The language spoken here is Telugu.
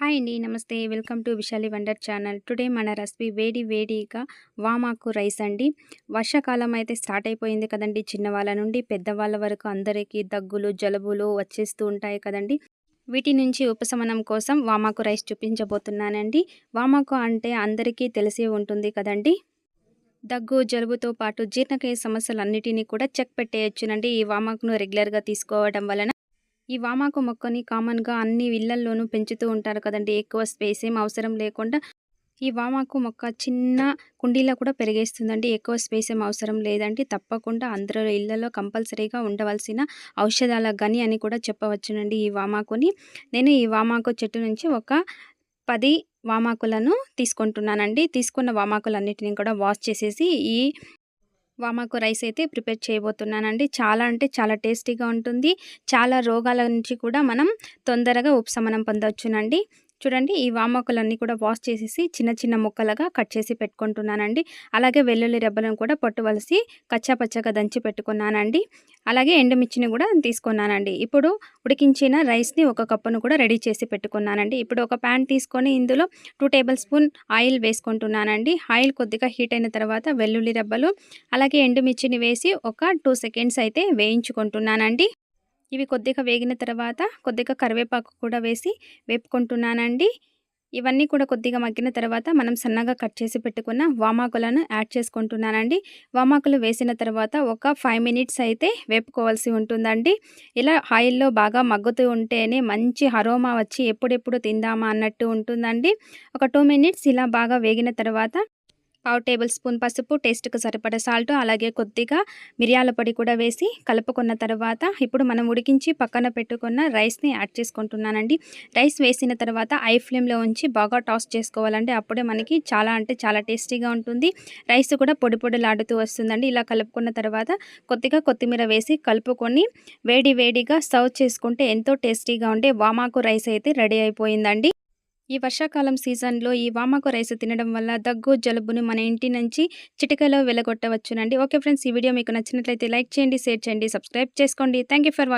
హాయ్ అండి నమస్తే. Welcome to Vishali wonder channel today మన రెసిపీ వేడి వేడిగా వామాకు రైస్ అండి. వర్షాకాలం అయితే స్టార్ట్ అయిపోయింది కదండి. చిన్నవాళ్ళ నుండి పెద్దవాళ్ళ వరకు అందరికీ దగ్గులు జలుబులు వచ్చేస్తూ ఉంటాయి కదండి. వీటి నుంచి ఉపశమనం కోసం వామాకు రైస్ చూపించబోతున్నానండి. వామాకు అంటే అందరికీ తెలిసి ఉంటుంది కదండి. దగ్గు జలుబుతో పాటు జీర్ణక్రియ సమస్యలన్నిటినీ కూడా చెక్ పెట్టేయచ్చునండి. ఈ వామాకును రెగ్యులర్గా తీసుకోవడం వలన ఈ వామాకు మొక్కని కామన్గా అన్ని ఇళ్ళల్లోనూ పెంచుతూ ఉంటారు కదండి. ఎక్కువ స్పేస్ ఏం అవసరం లేకుండా ఈ వామాకు మొక్క చిన్న కుండీలో కూడా పెరిగేస్తుందండి. ఎక్కువ స్పేస్ ఏం అవసరం లేదండి. తప్పకుండా అందరూ ఇళ్ళలో కంపల్సరీగా ఉండవలసిన ఔషధాల గని అని కూడా చెప్పవచ్చునండి ఈ వామాకుని. నేను ఈ వామాకు చెట్టు నుంచి ఒక పది వామాకులను తీసుకుంటున్నానండి. తీసుకున్న వామాకులన్నిటిని కూడా వాష్ చేసేసి ఈ వామాకు రైస్ అయితే ప్రిపేర్ చేయబోతున్నానండి. చాలా అంటే చాలా టేస్టీగా ఉంటుంది. చాలా రోగాల నుంచి కూడా మనం తొందరగా ఉపశమనం పొందవచ్చునండి చూడండి ఈ వామాకులన్నీ కూడా వాష్ చేసేసి చిన్న చిన్న ముక్కలుగా కట్ చేసి పెట్టుకుంటున్నానండి. అలాగే వెల్లుల్లి రెబ్బలను కూడా పట్టువలసి కచ్చాపచ్చగా దంచి పెట్టుకున్నానండి. అలాగే ఎండుమిర్చిని కూడా తీసుకున్నానండి. ఇప్పుడు ఉడికించిన రైస్ని ఒక కప్పును కూడా రెడీ చేసి పెట్టుకున్నానండి. ఇప్పుడు ఒక ప్యాన్ తీసుకొని ఇందులో టూ టేబుల్ స్పూన్ ఆయిల్ వేసుకుంటున్నానండి. ఆయిల్ కొద్దిగా హీట్ అయిన తర్వాత వెల్లుల్లి రెబ్బలు అలాగే ఎండుమిర్చిని వేసి ఒక టూ సెకండ్స్ అయితే వేయించుకుంటున్నానండి. ఇవి కొద్దిగా వేగిన తర్వాత కొద్దిగా కరివేపాకు కూడా వేసి వేపుకుంటున్నానండి. ఇవన్నీ కూడా కొద్దిగా మగ్గిన తర్వాత మనం సన్నగా కట్ చేసి పెట్టుకున్న వామాకులను యాడ్ చేసుకుంటున్నానండి. వామాకులు వేసిన తర్వాత ఒక ఫైవ్ మినిట్స్ అయితే వేపుకోవాల్సి ఉంటుందండి. ఇలా ఆయిల్లో బాగా మగ్గుతూ ఉంటేనే మంచి హరోమా వచ్చి ఎప్పుడెప్పుడు తిందామా అన్నట్టు ఉంటుందండి. ఒక టూ మినిట్స్ ఇలా బాగా వేగిన తర్వాత పావు టేబుల్ స్పూన్ పసుపు టేస్ట్కి సరిపడ సాల్ట్ అలాగే కొద్దిగా మిరియాల పొడి కూడా వేసి కలుపుకున్న తర్వాత ఇప్పుడు మనం ఉడికించి పక్కన పెట్టుకున్న రైస్ని యాడ్ చేసుకుంటున్నానండి. రైస్ వేసిన తర్వాత ఐ ఫ్లేమ్లో ఉంచి బాగా టాస్ చేసుకోవాలండి. అప్పుడే మనకి చాలా అంటే చాలా టేస్టీగా ఉంటుంది. రైస్ కూడా పొడి పొడిలాడుతూ వస్తుందండి. ఇలా కలుపుకున్న తర్వాత కొద్దిగా కొత్తిమీర వేసి కలుపుకొని వేడి వేడిగా సర్వ్ చేసుకుంటే ఎంతో టేస్టీగా ఉండే వామాకు రైస్ అయితే రెడీ అయిపోయిందండి. ఈ వర్షాకాలం సీజన్లో ఈ వామాకు రైస్ తినడం వల్ల దగ్గు జలుబును మన ఇంటి నుంచి చిటికలో వెలగొట్టవచ్చునండి. ఓకే ఫ్రెండ్స్ ఈ వీడియో మీకు నచ్చినట్లయితే లైక్ చేయండి షేర్ చేయండి సబ్స్క్రైబ్ చేసుకోండి. Thank for watching